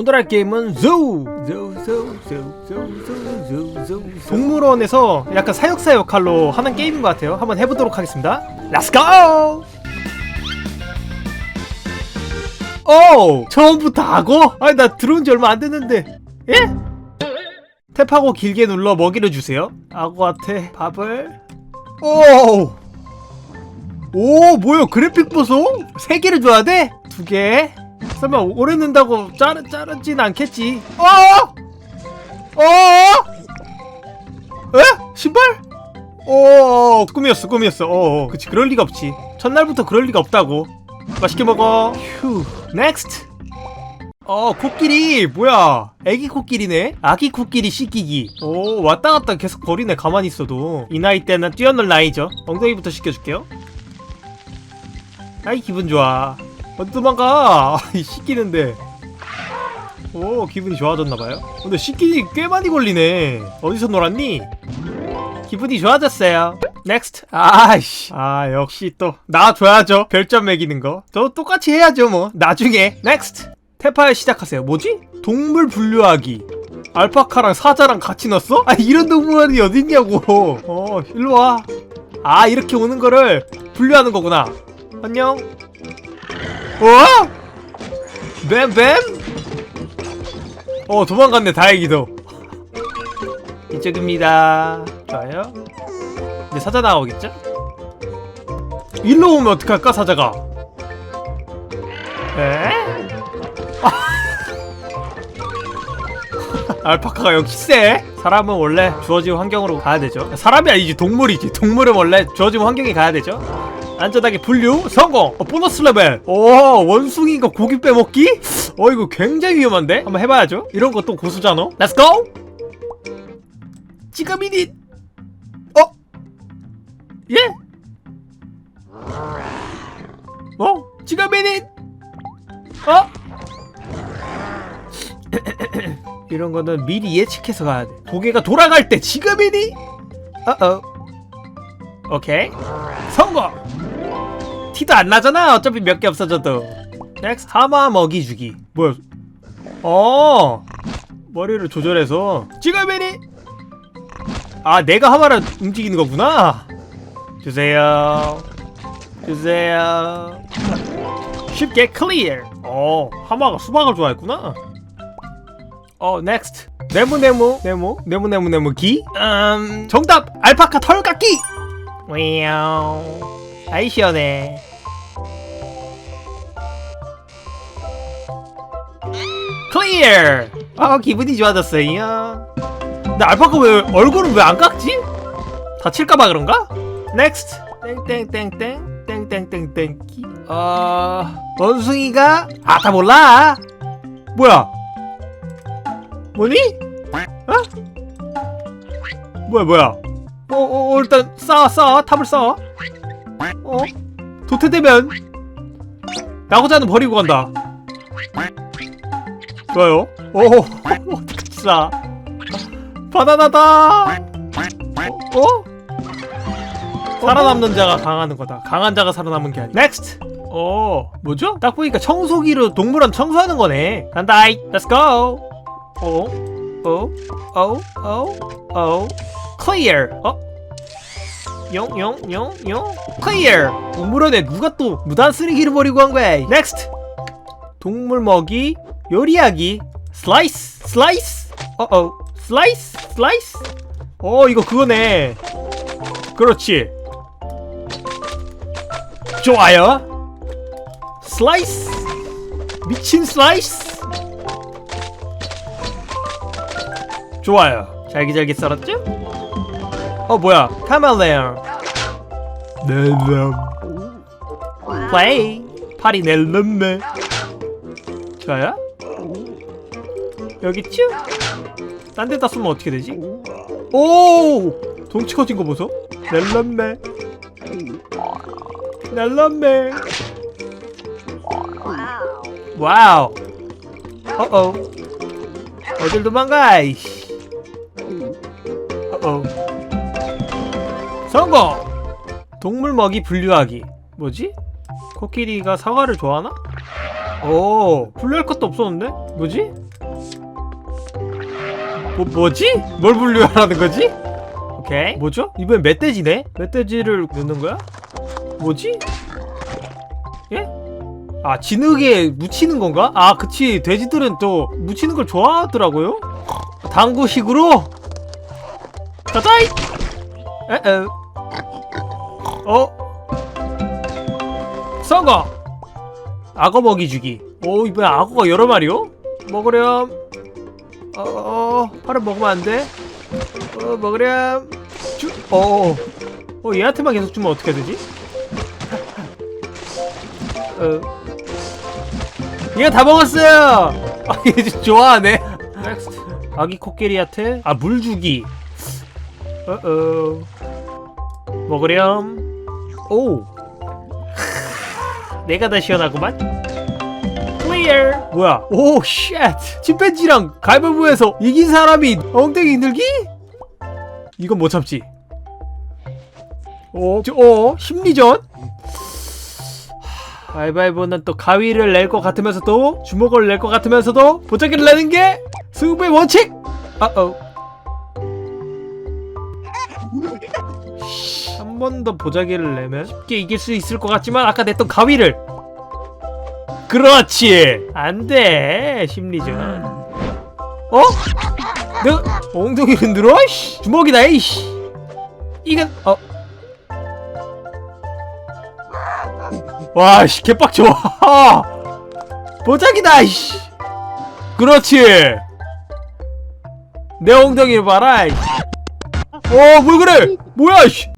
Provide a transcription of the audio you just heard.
오늘 할 게임은 zoo. zoo, zoo, zoo, zoo, zoo, zoo, zoo. 동물원에서 약간 사육사 역할로 하는 게임인 것 같아요. 한번 해보도록 하겠습니다. Let's go! 오! 처음부터 악어? 아니 나 들어온 지 얼마 안 됐는데. 예? 탭하고 길게 눌러 먹이를 주세요. 악어한테 밥을. 오! 오 뭐야 그래픽 보소? 세 개를 줘야 돼? 두 개? 설마 오래 넣는다고 자르, 자르진 않겠지? 어? 어? 에? 신발? 어 꿈이었어 꿈이었어. 어 어. 그치 그럴 리가 없지. 첫날부터 그럴 리가 없다고. 맛있게 먹어. 휴 넥스트 어 코끼리. 뭐야? 애기 코끼리네? 아기 코끼리 씻기기. 오 왔다 갔다 계속 거리네 가만히 있어도. 이 나이 때는 뛰어놀 나이죠. 엉덩이부터 씻겨줄게요. 아이 기분 좋아 어디 도망가! 이 씻기는데. 오 기분이 좋아졌나봐요. 근데 씻기니 꽤 많이 걸리네. 어디서 놀았니? 기분이 좋아졌어요. 넥스트 아이씨. 아 역시 또 나와줘야죠. 별점 매기는 거 저 똑같이 해야죠 뭐. 나중에. 넥스트 테파에 시작하세요. 뭐지? 동물 분류하기. 알파카랑 사자랑 같이 넣었어? 아 이런 동물원이 어딨냐고. 어 일로 와. 아 이렇게 오는 거를 분류하는 거구나. 안녕 어? 뱀뱀? 어 도망갔네 다행히도 이쪽입니다 좋아요 이제 사자 나오겠죠? 일로 오면 어떡할까 사자가 에? 알파카가 역시 세 사람은 원래 주어진 환경으로 가야 되죠 사람이 아니지 동물이지 동물은 원래 주어진 환경에 가야 되죠 안전하게 분류 성공! 어, 보너스 레벨! 오 원숭이가 고기 빼먹기? 어 이거 굉장히 위험한데? 한번 해봐야죠. 이런 것도 고수잖아. 렛츠 고 지금이니! 어? 예? 어? 지금이니! 어? 이런 거는 미리 예측해서 가야 돼. 고개가 돌아갈 때 지금이니! 어어. 오케이. 성공 티도 안 나잖아. 어차피 몇 개 없어져도. 넥스 하마 먹이 주기. 뭐야? 어. 머리를 조절해서. 지금이니? 아 내가 하마를 움직이는 거구나. 주세요. 주세요. 쉽게 클리어 어 하마가 수박을 좋아했구나. 어 넥스트 네모 네모 네모 네모 네모 네모 기. 음, 정답 알파카 털 깎기 와우. 아이 시원해 클리어 아 기분이 좋아졌어요. 근데 알파카 왜 얼굴은 왜 안 깎지? 다칠까봐 그런가? 넥스트 땡땡땡땡 땡땡땡땡. 기 어... 원숭이가? 아 다 몰라. 뭐야? 뭐니? 어? 뭐야 뭐야? 어, 어, 어 일단 쌓아 쌓아 탑을 쌓아 어? 도태되면 야구자는 버리고 간다 좋아요 오 쌓아 바나나다 어? 어? 살아남는 자가 강하는 거다 강한 자가 살아남은 게 아니야 넥스트 어 뭐죠? 딱 보니까 청소기로 동물원 청소하는 거네 간다이 렛츠 고 어? 어? 어? 어? 어? 어? 용용용용 클리어 동물원에 누가 또 무단 쓰레기를 버리고 간 거야 넥스트 동물 먹이 요리하기. 슬라이스 슬라이스. 어어 슬라이스 슬라이스. 어 이거 그거네. 그렇지. 좋아요. 슬라이스. 미친 슬라이스. 좋아요. 잘기잘기 썰었죠? 어 뭐야? 카멜레온 넬름 플레이 팔이 넬름네. 좋아요 여기 쭉. 딴 데다 쓰면 어떻게 되지? 오! 덩치 커진 거 보소. 넬름네 넬름네 와우. 어어 어딜 도망가 이씨. 어어 성공! 동물 먹이 분류하기. 뭐지? 코끼리가 사과를 좋아하나? 오 분류할 것도 없었는데? 뭐지? 뭐, 뭐지? 뭘 분류하라는 거지? 오케이 뭐죠? 이번엔 멧돼지네? 멧돼지를 넣는 거야? 뭐지? 예? 아 진흙에 묻히는 건가? 아 그치 돼지들은 또 묻히는 걸 좋아하더라고요 당구식으로 가자이 에에 어? 성공 악어 먹이 주기 오 이번에 악어가 여러 마리요? 먹으렴 어, 어 팔을 먹으면 안 돼? 어 먹으렴. 주, 어, 어. 얘한테만 계속 주면 어떻게 되지? 어. 얘가 다 먹었어요. 아얘좀 좋아하네. 넥스트 아기 코끼리한테 아 물 주기. 어 어. 먹으렴. 오. 내가 더 시원하구만 클리어 뭐야 오 쉣 침팬지랑 가위바위보에서 이긴 사람이 엉덩이 흔들기? 이건 못 참지 어, 저, 어 심리전? 하, 가위바위보는 또 가위를 낼 것 같으면서도 주먹을 낼 것 같으면서도 보자기를 내는 게 승부의 원칙! 아어 한 번 더 보자기를 내면 쉽게 이길 수 있을 것 같지만 아까 냈던 가위를 그렇지 안 돼 심리전 어? 내 엉덩이 흔들어? 씨. 주먹이다 이씨 이건 어 와 씨 개빡쳐 보자기다 이씨 그렇지 내 엉덩이를 봐라 이 씨. 어 뭘 그래 뭐야 이씨